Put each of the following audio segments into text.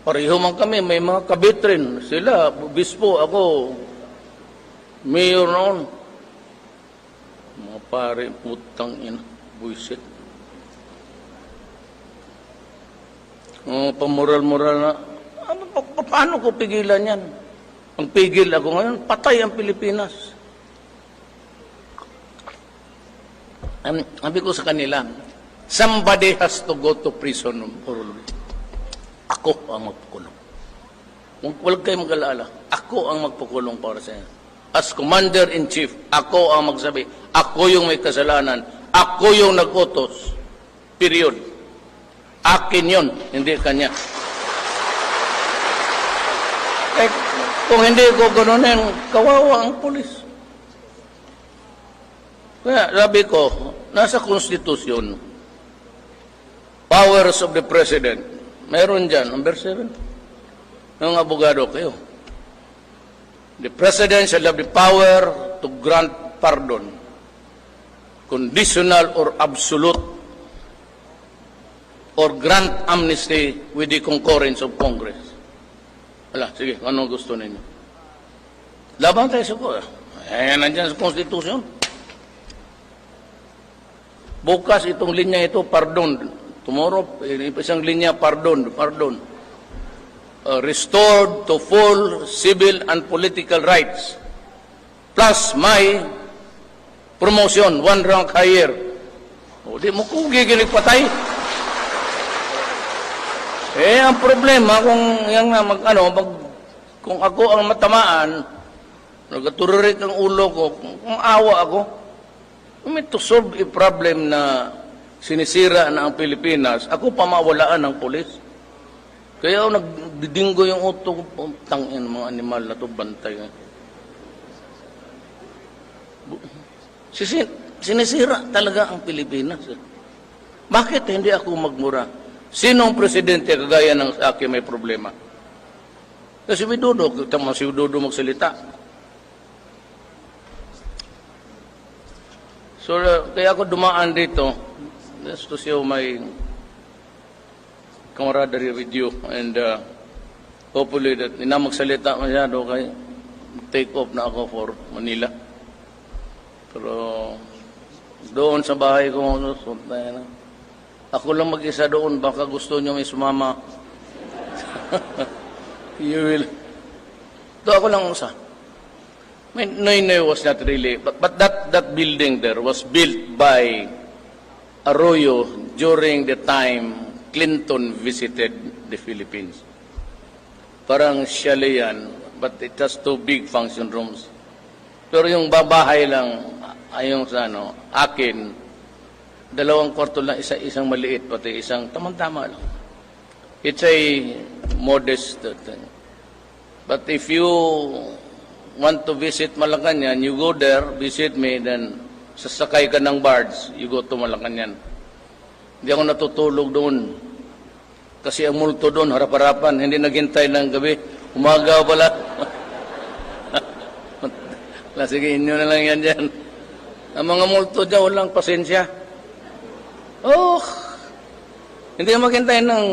Pareho man kami, may mga kabit rin. Sila, bispo, ako, mayor noon. Mga pare, putang ina, buisit. Mga pamoral-moral na, ano, pa, pa- paano ko pigilan yan? Ang pigil ako ngayon, patay ang Pilipinas. Sabi ko sa kanila, somebody has to go to prison for Ako ang magpakulong. Huwag kayong mag-alala. Ako ang magpakulong para sa inyo. As Commander-in-Chief, ako ang magsabi. Ako yung may kasalanan. Ako yung nag-utos. Period. Akin yun, hindi kanya. Eh, kung hindi ko ganunin, kawawa ang pulis. Kaya sabi ko, nasa konstitusyon, powers of the president, meron dyan, number 7. Ng abogado kayo. The president shall have the power to grant pardon, conditional or absolute, or grant amnesty with the concurrence of Congress. Wala, sige, anong gusto ninyo? Laban tayo sa ko. Eh, nandiyan sa konstitusyon. Bukas itong linya ito, pardon. Tomorrow, eh, isang linya, pardon, pardon. Uh, restored to full civil and political rights. Plus my promotion, one rank higher. O, di mo kung gigilig patay. Eh, ang problema, kung yan nga, mag, ano, mag, kung ako ang matamaan, nagatururik ang ulo ko, kung awa ako, I mean, to solve a problem na sinisira na ang Pilipinas, ako pamawalaan ng polis. Kaya ako nagdidinggo yung uto ko, tangin mga animal na to, bantay. Sisin, sinisira talaga ang Pilipinas. Bakit hindi ako magmura? Sinong presidente kagaya ng sa akin may problema? Kasi si Widodo, tama si Widodo magsalita. So, kaya ako dumaan dito just to show my camaraderie with you and uh, hopefully that hindi na magsalita masyado kay take off na ako for Manila. Pero doon sa bahay ko, na, ako lang mag-isa doon, baka gusto nyo may sumama. you will. Ito ako lang isa. My Noynoy was not really, but, but that, that building there was built by Arroyo during the time Clinton visited the Philippines. Parang chalet yan, but it has two big function rooms. Pero yung babahay lang, ayong sa ano, akin, dalawang kwarto lang, isa, isang maliit, pati isang tamang-tama lang. It's a modest thing. But if you want to visit Malacanang, you go there, visit me, then sasakay ka ng barge, you go to Malacanang. Hindi ako natutulog doon. Kasi ang multo doon, harap-harapan, hindi naghintay ng gabi. Umaga pala. Sige, inyo na lang yan dyan. Ang mga multo dyan, walang pasensya. Oh, hindi maghintay ng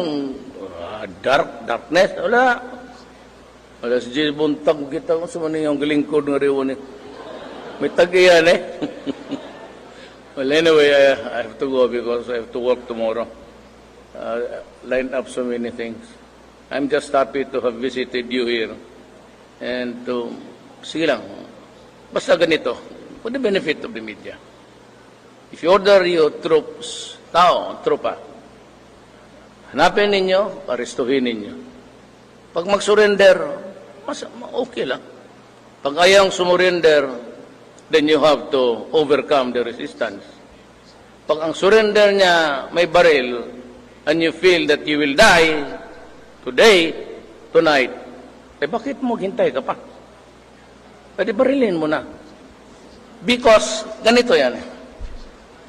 ah, dark, darkness. Wala. Wala si Jay Buntag, kita ko sa mga yung galingkod ng riwan eh. May tagiyan eh. well, anyway, I, I have to go because I have to work tomorrow. Uh, lined up so many things. I'm just happy to have visited you here. And to, sige lang, basta ganito, for the benefit of the media. If you order your troops, tao, tropa, hanapin ninyo, arestuhin ninyo. Pag mag-surrender, mas, okay lang. Pag ayang sumurrender, then you have to overcome the resistance. Pag ang surrender niya may baril, and you feel that you will die today, tonight, eh bakit mo hintay ka pa? Pwede barilin mo na. Because, ganito yan.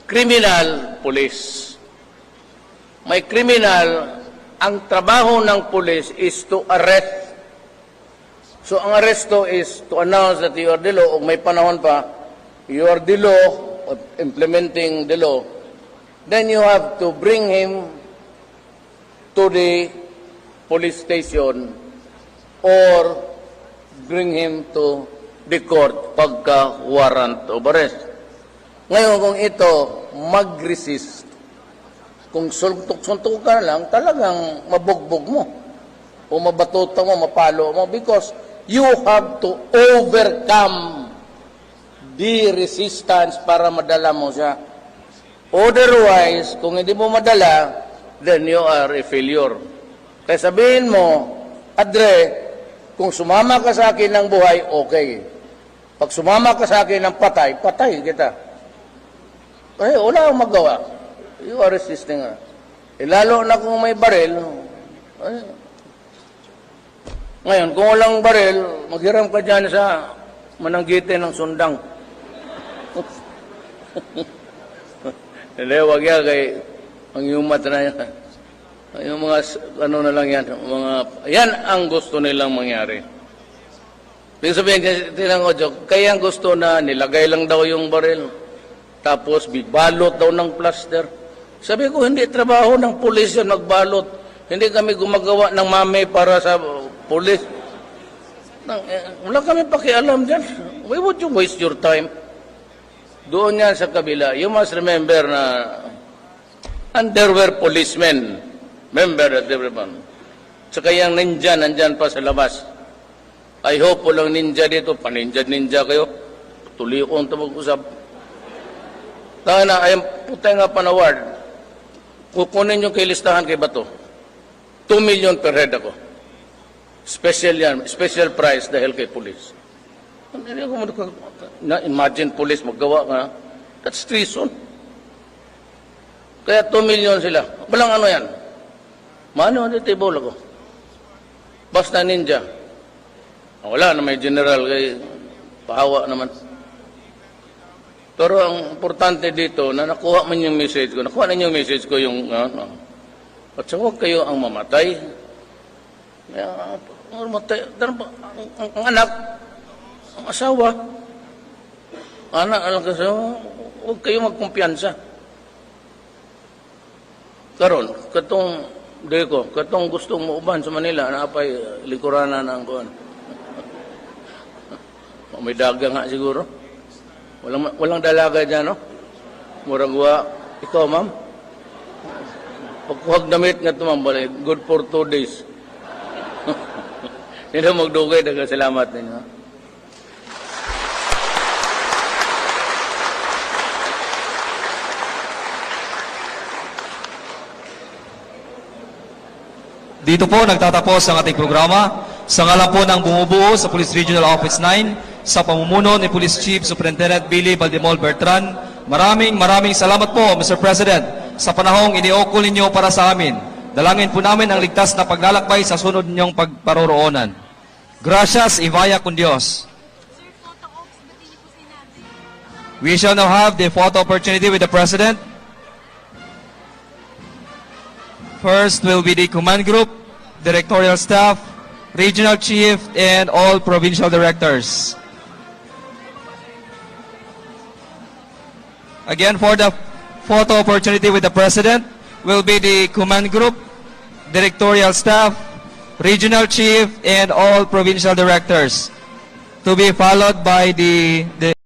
Criminal, police. May criminal, ang trabaho ng police is to arrest. So ang aresto is to announce that you are the law, o may panahon pa, you are the law, of implementing the law, then you have to bring him to the police station or bring him to the court pagka warrant of arrest. Ngayon, kung ito mag-resist, kung suntok-suntok ka lang, talagang mabugbog mo. O mabatuta mo, mapalo mo because you have to overcome the resistance para madala mo siya. Otherwise, kung hindi mo madala, then you are a failure. Kaya sabihin mo, Adre, kung sumama ka sa akin ng buhay, okay. Pag sumama ka sa akin ng patay, patay kita. Eh, wala akong magawa. You are resisting her. Eh, lalo na kung may baril, eh, ngayon, kung walang baril, maghiram ka dyan sa mananggite ng sundang. Hindi, wag yan kay ang yumat na yan. Yung mga, ano na lang yan, mga, yan ang gusto nilang mangyari. Ibig sabihin, tinang ko, Jok, kaya ang gusto na nilagay lang daw yung baril. Tapos, bibalot daw ng plaster. Sabi ko, hindi trabaho ng pulis yan magbalot. Hindi kami gumagawa ng mame para sa pulis. Nang, eh, wala kami pakialam dyan. Why would you waste your time? Doon yan sa kabila, you must remember na and there were policemen, member at everyone. Saka yung ninja nandyan pa sa labas. I hope walang ninja dito, paninja-ninja kayo. Tuloy ko ang mag-usap. Tanga na, ayang putay nga panaward. Kukunin yung kay listahan kay Bato. 2 million per head ako. Special yan, special price dahil kay police. Hindi ako mag- na imagine police maggawa ka. That's treason. Kaya 2 million sila. Walang ano yan. Mano ang table ako. Basta ninja. Wala na may general kay pahawa naman. Pero ang importante dito na nakuha man yung message ko. Nakuha ninyo yung message ko yung ano. At sa huwag kayo ang mamatay. Kaya, ang mamatay. Ang, ang, ang anak, ang asawa, anak, anak asawa, huwag kayo magkumpiyansa. Karon, katong Deko, katong gustong muuban sa Manila, naapay likurana ng kuan. May daga nga siguro. Walang walang dalaga diyan, no? Murag wa ikaw, ma'am. Pagkuhag damit nga tumam balay, good for two days. Hindi magdugay daga salamat ninyo. Dito po nagtatapos ang ating programa. Sa ngalan po ng bumubuo sa Police Regional Office 9, sa pamumuno ni Police Chief Superintendent Billy Valdemol Bertran, maraming maraming salamat po, Mr. President, sa panahong iniokol ninyo para sa amin. Dalangin po namin ang ligtas na paglalakbay sa sunod ninyong pagparoroonan. Gracias, Ivaya con Dios. We shall now have the photo opportunity with the President. First will be the command group, directorial staff, regional chief, and all provincial directors. Again, for the photo opportunity with the president will be the command group, directorial staff, regional chief, and all provincial directors. To be followed by the, the